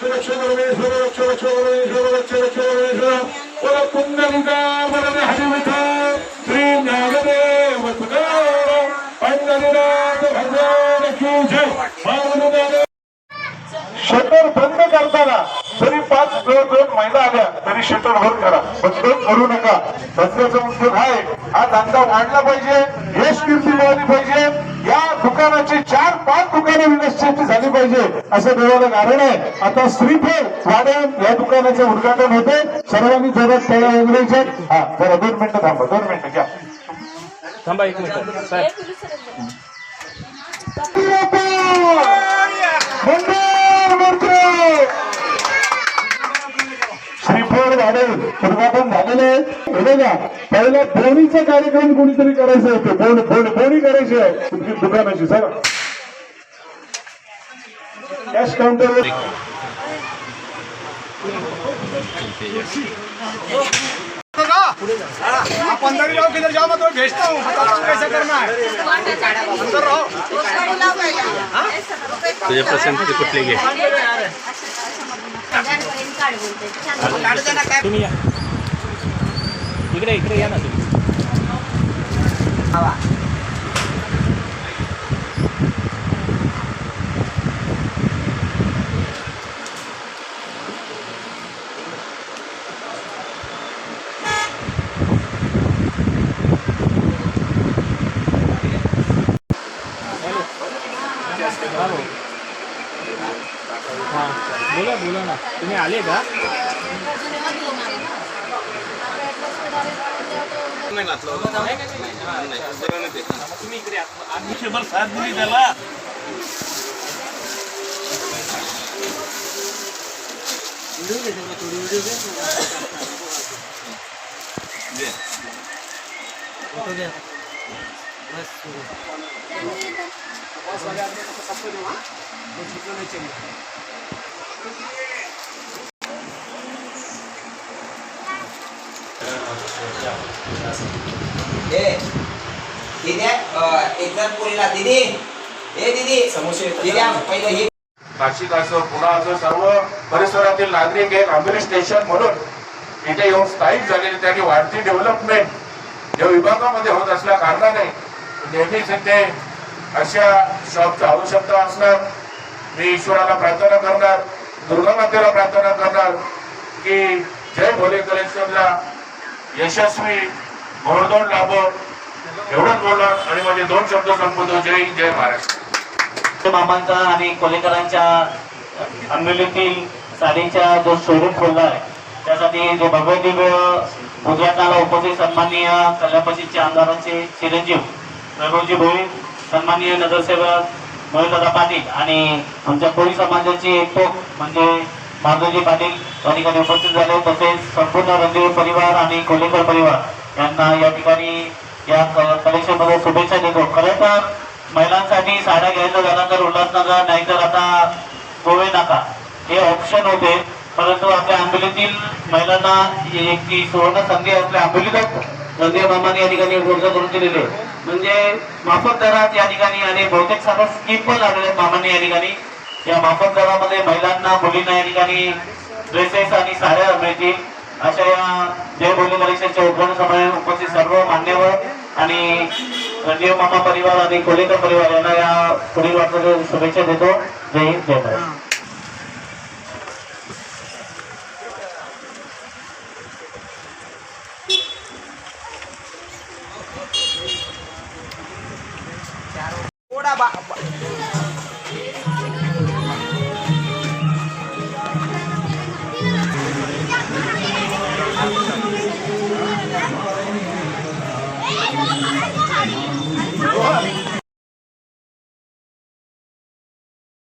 Shri Dnyandev shutter बंद करताना जरी पाच दोन दोन महिला आल्या तरी शटर बंद करा. बंद करू नका. धंद्याचा उद्योग आहे. हा धंदा वाढला पाहिजे. यश कीर्ती मिळाली पाहिजे. दुकानाची चार पाच दुकाने विनश्चित झाली पाहिजे असं देवाला कारण आहे. आता श्रीफळ वाड्यात या दुकानाचं उद्घाटन होते सर्वांनी जोरात तयार वगैरे हा जरा दोन मिनिटं थांबा दोन मिनिटं घ्या थांबा एक मिनिट. साहेब. श्रीफळ झाले उद्घाटन आहे हे बघा पहिला बोनीचा कार्यक्रम कोणीतरी करायचं होतं. बोन बोन बोनी करायची आहे. तुमची दुकानाची सर कॅश काउंटर आप अंदर ही रहो किधर जाओ मैं तुम्हें भेजता हूँ बता दो कैसे करना है अंदर रहो तुझ्या पसंतीचे कुठले घे? तुम्ही या. इकडे इकडे या ना तुम्ही. हां बोला बोला ना. तुम्ही आले का? तुम्ही इकडे आयुष्यभर साथ दिली त्याला ए दीदी एक्झाम पुरीला दीदी ए दीदी समोसे दीदी पहिलं हे. नाशिक असो पुणा असो सर्व परिसरातील नागरिक एक अम्बुलन्स स्टेशन म्हणून इथे येऊन स्थायिक झालेले त्यांनी वाढती डेव्हलपमेंट या विभागामध्ये होत असल्या कारणाने नेहमीच इथे अशा शॉपची आवश्यकता असणार. मी ईश्वराला प्रार्थना करणार दुर्गा मातेला प्रार्थना करणार की जय भोले कलेक्शनला यशस्वी घोडदौड लाभ. एवढंच बोलणार आणि माझे दोन शब्द संपवतो. जय जय महाराष्ट्र मामांचा आणि कोलेकरांच्या आंबोलीतील साडीचा जो शोरूम खोलला आहे त्यासाठी जो भगवती दिव्य उपस्थित सन्माननीय कल्याणपतीचे आमदारांचे चिरंजीव रघुजी भोई सन्माननीय नगरसेवक मोहितदादा पाटील आणि आमच्या कोळी समाजाची एक टोक म्हणजे माधोजी पाटील या ठिकाणी उपस्थित झाले. तसेच संपूर्ण रणदेव परिवार आणि कोलेकर परिवार यांना या ठिकाणी या परीक्षेमध्ये शुभेच्छा देतो. खरं तर महिलांसाठी साड्या घ्यायचं झाला तर उल्हासनगर नाहीतर आता गोवे नाका. हे ऑप्शन होते. परंतु आपल्या आंबोलीतील महिलांना एक ती सुवर्ण संधी आपल्या आंबोलीतच रंगे मामाने या ठिकाणी उपलब्ध करून दिलेले म्हणजे माफक दरात या ठिकाणी आणि बहुतेक सर्व स्कीम पण लागले आहेत मामांनी या ठिकाणी. या माफक दरामध्ये महिलांना मुलींना या ठिकाणी ड्रेसेस आणि साड्या मिळतील. अशा या जय बोली परीक्षेच्या उद्घाटन समारंभात उपस्थित सर्व मान्यवर आणि रणदेव मामा परिवार आणि कोलेकर परिवार यांना या पुढील वाटचाली शुभेच्छा देतो. जय हिंद जय भारत. थोडा बा ¡Vamos!